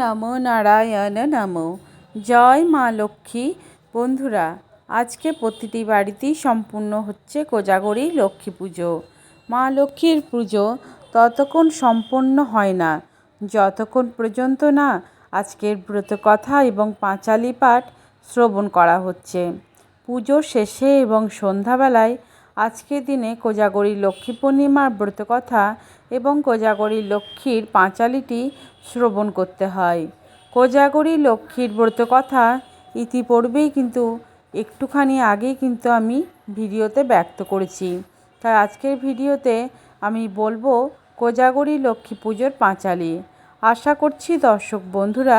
নমো নারায়ণ নমো। জয় মা লক্ষ্মী। বন্ধুরা, আজকে প্রতিটি বাড়িতেই সম্পূর্ণ হচ্ছে কোজাগরি লক্ষ্মী পুজো। মা লক্ষ্মীর পুজো ততক্ষণ সম্পন্ন হয় না, যতক্ষণ পর্যন্ত না আজকের ব্রত কথা এবং পাঁচালি পাঠ শ্রবণ করা হচ্ছে। পুজোর শেষে এবং সন্ধ্যাবেলায় আজকের দিনে কোজাগরী লক্ষ্মী পূর্ণিমার ব্রতকথা এবং কোজাগরী লক্ষ্মীর পাঁচালিটি শ্রবণ করতে হয়। কোজাগরী লক্ষ্মীর ব্রতকথা ইতিপূর্বেই কিন্তু একটুখানি আগেই কিন্তু আমি ভিডিওতে ব্যক্ত করেছি। তাই আজকের ভিডিওতে আমি বলব কোজাগরী লক্ষ্মী পুজোর পাঁচালি। আশা করছি দর্শক বন্ধুরা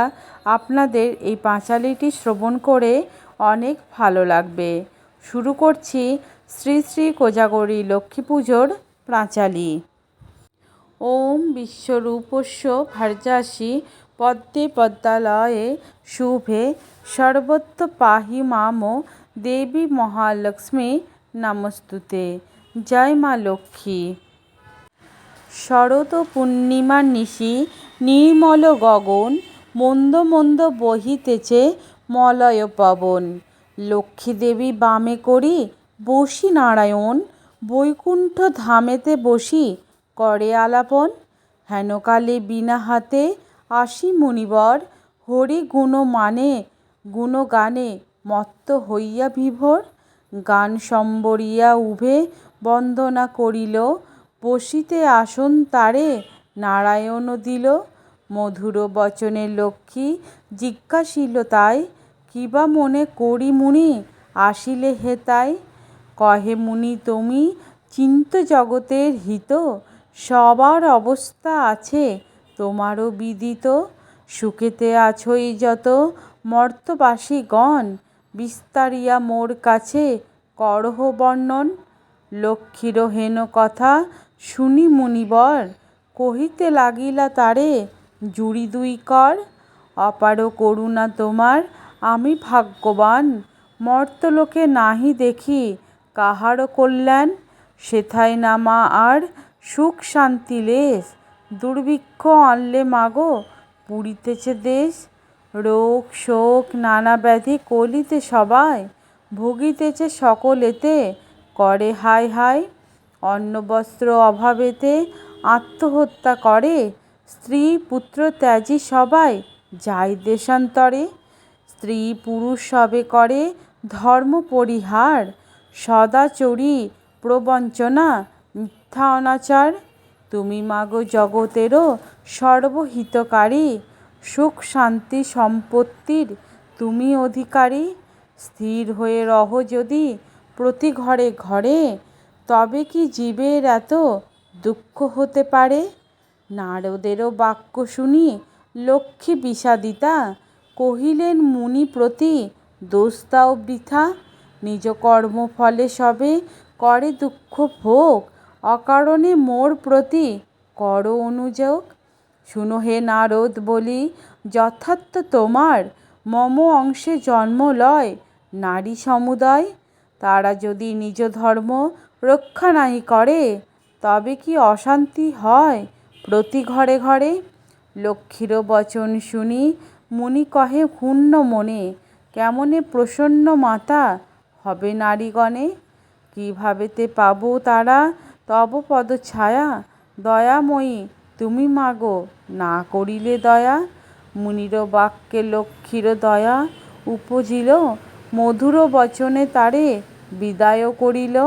আপনাদের এই পাঁচালিটি শ্রবণ করে অনেক ভালো লাগবে। শুরু করছি শ্রী শ্রী কোজাগরী লক্ষ্মী পুজোর পাঁচালি ওম বিশ্বরূপস্য ভার্যাসি পদ্মে পদ্মালয়ে শুভে সর্বত্র পাহি মাম দেবী মহালক্ষ্মী নমস্তুতে। জয় মা লক্ষ্মী। শরৎ পূর্ণিমার নিশি নির্মল গগন মন্দ মন্দ বহিতেছে মলয় পবন। লক্ষ্মী দেবী বামে করি বসি নারায়ণ, বৈকুণ্ঠ ধামেতে বসি করে আলাপন। হেনকালে বিনা হাতে আসি মুনিবর, হরি গুণ মানে গুণগানে মত্ত হইয়া বিভোর। গান সম্বরিয়া উভে বন্দনা করিল, বসিতে আসন তারে নারায়ণ দিল। মধুর বচনে লক্ষ্মী জিজ্ঞাসিল তাই, কিবা মনে করি মুনি, আসিলে হেতাই কহে মুনি, তুমি চিন্ত জগতের হিত, সবার অবস্থা আছে তোমারও বিদিত, সুখেতে আছই যত মর্তবাসীগণ, বিস্তারিয়া মোর কাছে করহ বর্ণন লক্ষ্মীর হেন কথা শুনি মুনিবর, কহিতে লাগিলা তারে, জুড়ি দুই কর, অপার করুণা তোমার, আমি ভাগ্যবান, মর্তলোকে নাহি দেখি কাহারও কল্যাণ, সেথায় নামা আর সুখ শান্তি লেশ দুর্ভিক্ষ আনলে মাগো পুরিতেছে দেশ। রোগ, শোক, নানা ব্যাধি কলিতে সবাই, ভুগিতেছে সকলেতে। করে হাই হাই অন্ন, বস্ত্র অভাবেতে আত্মহত্যা করে। স্ত্রী, পুত্র, ত্যাজি সবাই যায় দেশান্তরে। স্ত্রী, পুরুষ সবে করে ধর্ম পরিহার। সদাচরী প্রবঞ্চনা মিথ্যা অনাচার তুমি মাগো জগতেরও সর্বহিতকারী, সুখ শান্তি সম্পত্তির তুমি অধিকারী। স্থির হয়ে রহ যদি প্রতি ঘরে ঘরে, তবে কি জীবের এত দুঃখ হতে পারে? নারদেরও বাক্য শুনি লক্ষ্মী বিষাদিতা, কহিলেন মুনি প্রতি, দোষ দাও বৃথা। নিজ কর্মফলে সবে করে দুঃখ ভোগ। অকারণে মোর প্রতি কর অনুযোগ। শুনো হে নারদ, বলি, যথার্থ তোমার মম অংশে জন্ম লয় নারী সমুদায়। তারা যদি নিজ ধর্ম রক্ষা নাই করে, তবে কি অশান্তি হয় প্রতি ঘরে ঘরে? লক্ষ্মীর বচন শুনি, মুনি কহে ক্ষুণ্ণ মনে, কেমনে প্রসন্ন মাতা হবে নারীগণে? কীভাবেতে পাবো তারা? তব পদ ছায়া দয়াময়ী, তুমি মাগো। না করিলে দয়া। মুনির বাক্যে লক্ষ্মীর দয়া। উপজিল, মধুর বচনে তারে বিদায় করিল।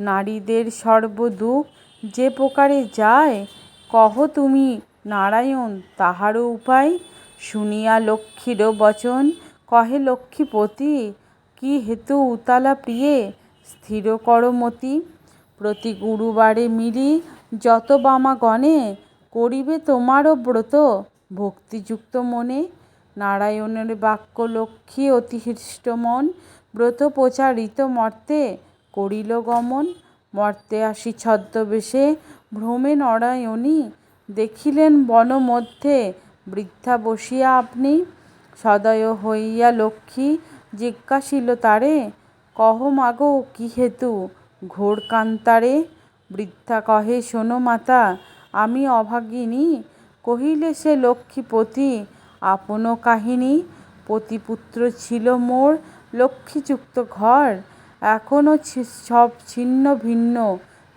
নারীদের সর্বদুঃখ যে প্রকারে যায়, কহ তুমি, নারায়ণ, তাহারও উপায়? শুনিয়া লক্ষ্মীর বচন, কহে লক্ষ্মীপতি কি হেতু উতালা প্রিয়ে? স্থির কর মতি। প্রতি গুরুবারে মিলি যত বামাগণে করিবে তোমারও ব্রত। ভক্তিযুক্ত মনে, নারায়ণের বাক্য লক্ষ্মী অতিহৃষ্ট মন। ব্রত প্রচারিত মর্তে করিল গমন। মর্তে আসি ছদ্মবেশে ভ্রমে নারায়ণী। দেখিলেন বন মধ্যে বৃদ্ধা বসিয়া আপনি। সদয় হইয়া লক্ষ্মী জিজ্ঞাসিল তারে, কহ মাগো, কি হেতু? ঘোর কান্তারে? বৃদ্ধা কহে, শোনো মাতা, আমি অভাগিনী। কহিলে সে লক্ষ্মীপতি, আপন কাহিনী? পতিপুত্র ছিল মোর লক্ষ্মীযুক্ত ঘর। এখনও সব ছিন্ন ভিন্ন।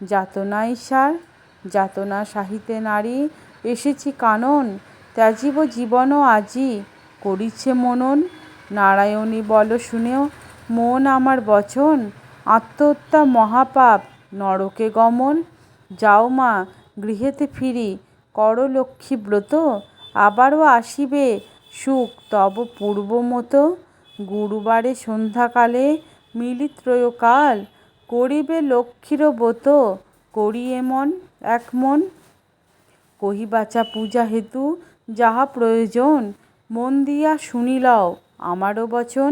যাতনাই সার, যাতনা সাহিতে নারী। এসেছি কানন, ত্যাজিব জীবন আজি। করিছে মনন নারায়ণী বল শুনেও মন আমার বচন, আত্মহত্যা মহাপাপ, নরকে গমন। যাও মা, গৃহেতে ফিরি, কর লক্ষ্মী ব্রত, আবারও আসিবে সুখ, তব পূর্ব মতো। গুরুবারে সন্ধ্যাকালে মিলিত্রয়কাল করিবে লক্ষ্মীর ব্রত করি এমন এক মন। কহিবাচা পূজা হেতু যাহা প্রয়োজন, মন দিয়া শুনি লও আমারও বচন,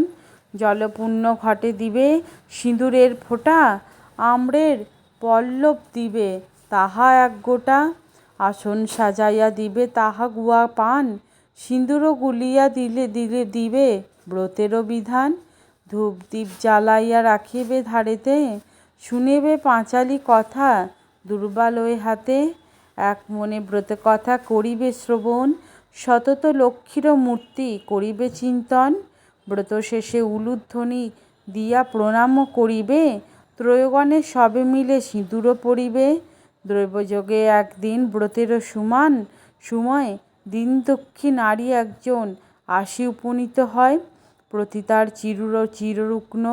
জলপূর্ণ ঘটে দিবে, সিঁদুরের ফোঁটা, আম্রের পল্লব দিবে, তাহা এক গোটা। আসন সাজাইয়া দিবে, তাহা গুয়া পান, সিঁদুরও গুলিয়া দিলে দিলে দিবে, ব্রতেরও বিধান। ধূপ দীপ জ্বালাইয়া রাখিবে ধারেতে, শুনিবে পাঁচালি কথা দুর্বাল ওই হাতে। এক মনে ব্রত কথা করিবে শ্রবণ সতত লক্ষ্মীর মূর্তি করিবে চিন্তন, ব্রত শেষে উলুধ্বনি দিয়া প্রণামও করিবে, ত্রয়গণে সবে মিলে সিঁদুরও পরিবে। দ্রব্যযোগে একদিন ব্রতেরও সমান, সময় দিনদক্ষী নারী একজন আসি উপনীত হয়। প্রতিতার চিরুর চিররুগ্ন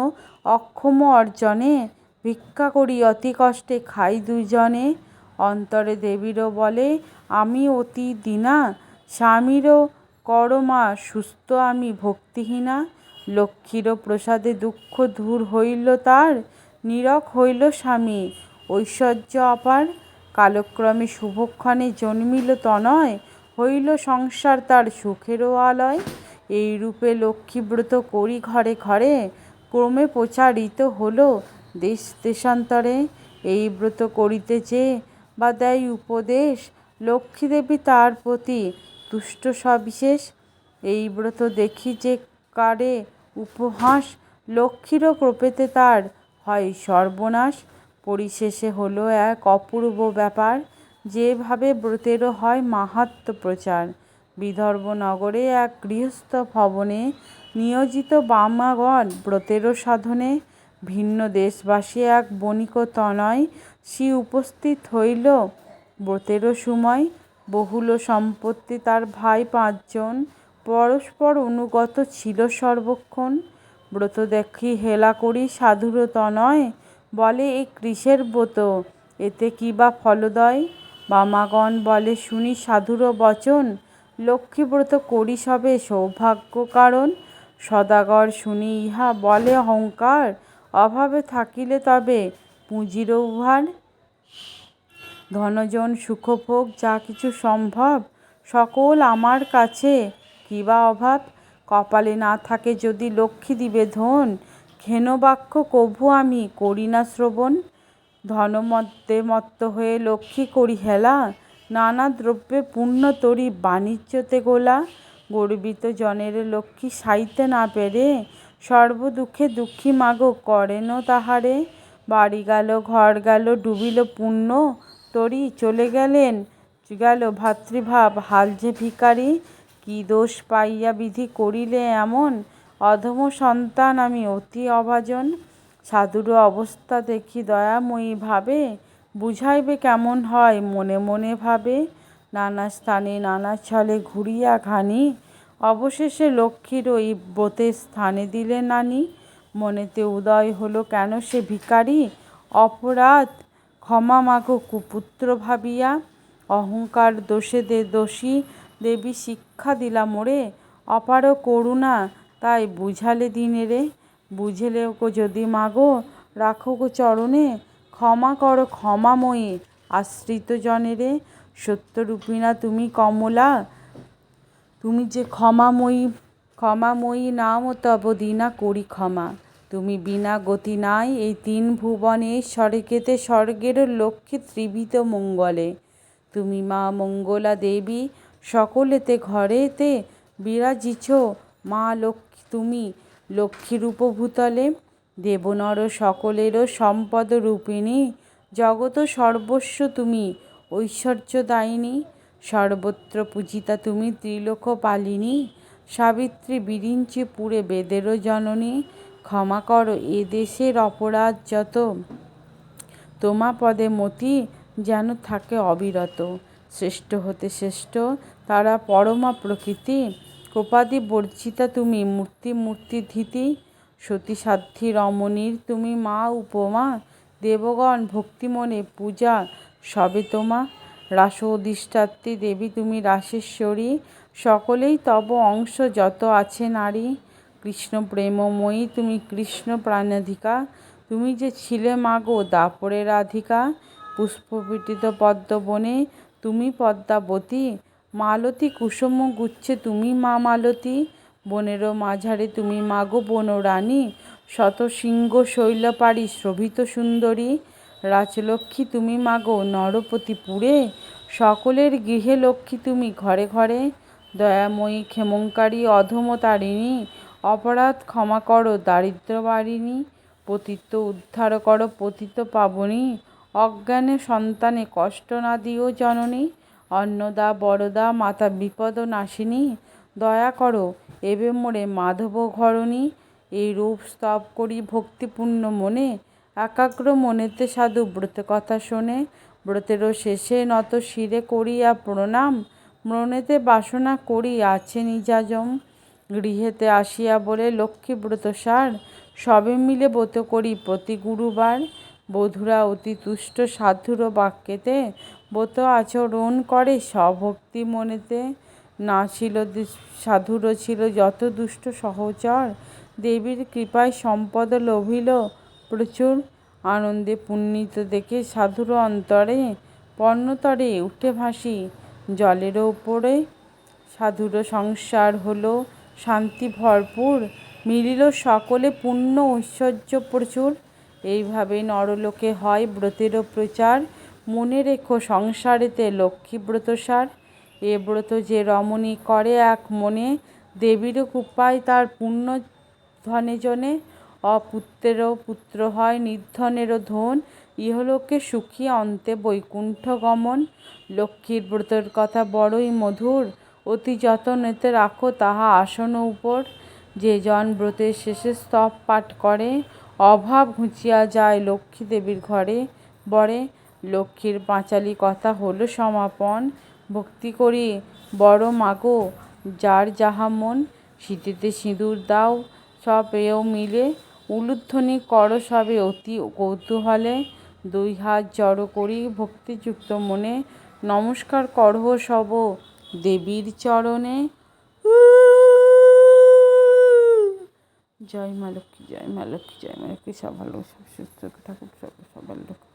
অক্ষম অর্জনে ভিক্ষা করি অতি কষ্টে খাই দুজনে। অন্তরে দেবীরও বলে, আমি অতি দীনা স্বামীরও কর মা সুস্থ আমি ভক্তিহীনা, লক্ষ্মীরও প্রসাদে দুঃখ দূর হইল তার নীরব হইল স্বামী, ঐশ্বর্য অপার কালক্রমে শুভক্ষণে জন্মিল তনয়, হইল সংসার তার সুখেরও আলয় এই এইরূপে লক্ষ্মীব্রত করি ঘরে ঘরে, ক্রমে প্রচারিত হলো দেশ দেশান্তরে, এই ব্রত করিতে যে বা দেয় উপদেশ, লক্ষ্মীদেবী তার প্রতি তুষ্ট সবিশেষ। এই ব্রত দেখি যে কারে উপহাস লক্ষ্মীরও কোপেতে তার হয় সর্বনাশ। পরিশেষে হলো এক অপূর্ব ব্যাপার, যেভাবে ব্রতেরও হয় মাহাত্ম্য প্রচার। বিদর্ভ নগরে এক গৃহস্থ ভবনে নিয়োজিত বামাগণ ব্রতেরও সাধনে ভিন্ন দেশবাসী এক বণিক তনয় সে উপস্থিত হইল। ব্রতেরও সময় বহুল সম্পত্তি তার ভাই পাঁচজন। পরস্পর অনুগত ছিল সর্বক্ষণ। ব্রত দেখি হেলা করি সাধুর নয় বলে, এ কৃষের ব্রত? এতে কি বা ফলদয়? বামাগণ বলে, শুনি সাধুর বচন। লক্ষ্মীব্রত করি সবে সৌভাগ্য কারণ। সদাগর শুনি ইহা বলে অহংকার। অভাবে থাকিলে তবে পুঁজিরও উহার ধনজন সুখভোগ, যা কিছু সম্ভব, সকল আমার কাছে। কিবা অভাব? কপালে না থাকে যদি লক্ষ্মী দিবে ধন। ঘেন বাক্য কভু আমি, করি না শ্রবণ। ধনমত্তে মত্ত হয়ে লক্ষ্মী করি হেলা। নানা দ্রব্যে পূর্ণ তরি বাণিজ্যতে গোলা। গর্বিত জনের লক্ষ্মী সাইতে না পেরে। সর্ব দুঃখে দুঃখী মাগো, করেন তাহারে। বাড়ি গেল, ঘর গেল, ডুবিল পুণ্য। তরি চলে গেলেন। গেল ভাতৃভাব, হাল যে ভিকারি কি দোষ পাইয়া বিধি করিলে এমন? অধম সন্তান আমি অতি অভাজন। সাধুর অবস্থা দেখি দয়াময়ী ভাবে। বুঝাইবে কেমন হয়, মনে মনে ভাবে। নানা স্থানে নানা ছলে ঘুরিয়া ঘানি। অবশেষে লক্ষ্মীর ওই ব্রতের স্থানে দিলে নানি। মনেতে উদয় হলো কেন সে ভিখারি? অপরাধ ক্ষমা মাগো কুপুত্র ভাবিয়া, অহংকার দোষে দে দোষী, দেবী শিক্ষা দিলা মোরে, অপার করুণা তাই বুঝালে দিনে রে, বুঝেলে গো যদি মাগো, রাখো গো চরণে, ক্ষমা করো ক্ষমাময়ী, আশ্রিত জনেরে সত্যরূপিণা তুমি কমলা, তুমি যে ক্ষমাময়ী ক্ষমাময়ী নাম তব দিনা করি ক্ষমা। তুমি বিনা গতি নাই এই তিন ভুবনে স্বর্গেতে স্বর্গের লক্ষ্মী ত্রিবিত মঙ্গলে। তুমি মা মঙ্গলা দেবী, সকলেতে ঘরেতে বিরাজিছ। মা লক্ষ্মী, তুমি লক্ষ্মীরূপ ভূতলে দেবনর সকলেরও সম্পদ রূপিণী। জগত সর্বস্ব তুমি ঐশ্বর্যদায়িনী সর্বত্র পূজিতা তুমি, ত্রিলোক পালিনী। সাবিত্রী বিরিঞ্চি পুরে বেদেরও জননী। ক্ষমা করো, এ দেশের অপরাধ যত। তোমা পদে মতি যেন থাকে অবিরত। শ্রেষ্ঠ হতে শ্রেষ্ঠ, তারা পরমা প্রকৃতি। কোপাদি বর্জিতা তুমি, মূর্তি মূর্তি ধীতি। সতী সাধ্যী রমণীর তুমি মা উপমা। দেবগণ ভক্তিমনে পূজা, সবে তোমা। রাস অধিষ্ঠাত্রী দেবী তুমি রাসেশ্বরী। সকলেই তব অংশ, যত আছে নারী। কৃষ্ণ প্রেমময়ী, তুমি কৃষ্ণ প্রাণাধিকা। তুমি যে ছিলে মাগো, দাপরে রাধিকা। পদ্ম বনে তুমি পদ্মাবতী। মালতী কুসুম গুচ্ছে তুমি মা মালতী। বনেরও মাঝারে তুমি মাগো বনরানী। শত সিংহ শৈলপাড়ি শোভিত সুন্দরী। রাজলক্ষ্মী তুমি মাগো নরপতিপুরে। সকলের গৃহে লক্ষ্মী তুমি ঘরে ঘরে। দয়াময়ী ক্ষেমঙ্কারী অধমতারিণী। অপরাধ ক্ষমা করো দারিদ্র বারিণী পতিত উদ্ধার করো, পতিত পাবনী, অজ্ঞানে সন্তানে কষ্ট না দিও জননী, অন্নদা, বরদা, মাতা বিপদ নাশিনী, দয়া করো, এবে মোরে মাধব ঘরণী, এই রূপ স্তব করি ভক্তিপূর্ণ মনে, একাগ্র মনেতে সাধু ব্রত কথা শোনে, ব্রতেরও শেষে নত শিরে করিয়া প্রণাম, মনেতে বাসনা করি, আছে নিজাজম গৃহেতে আসিয়া বলে, লক্ষ্মী ব্রত সার। সবে মিলে ব্রত করি। প্রতি গুরুবার বধুরা অতি তুষ্ট সাধুর বাক্যেতে ব্রত আচরণ করে। স্বভক্তি মনেতে না ছিল সাধুর ছিল যত দুষ্ট সহচর। দেবীর কৃপায় সম্পদ লভিল। প্রচুর আনন্দে পুণ্যিত দেখে সাধুর অন্তরে পর্ণতরে উঠে ভাসি। জলের ওপরে সাধুর সংসার হলো। শান্তি ভরপুর, মিলিল সকলে পুণ্য ঐশ্বর্য প্রচুর। এইভাবে নরলোকে হয় ব্রতেরও প্রচার। মনে রেখো সংসারেতে লক্ষ্মী ব্রতসার এ ব্রত যে রমণী করে এক মনে দেবীরও কৃপায় তার পুণ্য ধনে জনে। অপুত্রেরও পুত্র হয় নির্ধনেরও ধন, ইহলোকে সুখী অন্তে বৈকুণ্ঠ গমন। লক্ষ্মীর ব্রতের কথা বড়ই মধুর অতি যতনেতে রাখো, তাহা আসন উপর। যে জন ব্রতের শেষে স্তব পাঠ করে, অভাব ঘুচিয়া যায় লক্ষ্মী দেবীর ঘরে। বরে, লক্ষ্মীর পাঁচালী কথা হলো সমাপন। ভক্তি করি, বড় মাগো, যার যাহা মন শীতেতে সিঁদুর দাও। সব এও মিলে, উলুধ্বনি করো সবে অতি কৌতূহলে। দুই হাত জড়ো করি ভক্তিযুক্ত মনে। নমস্কার করহ সব দেবীর চরণে। জয় মা লক্ষ্মী, জয় মা লক্ষ্মী, জয় মা লক্ষ্মী। সব ভালো, সব সুস্থ, ঠাকুর, সব সবার লোক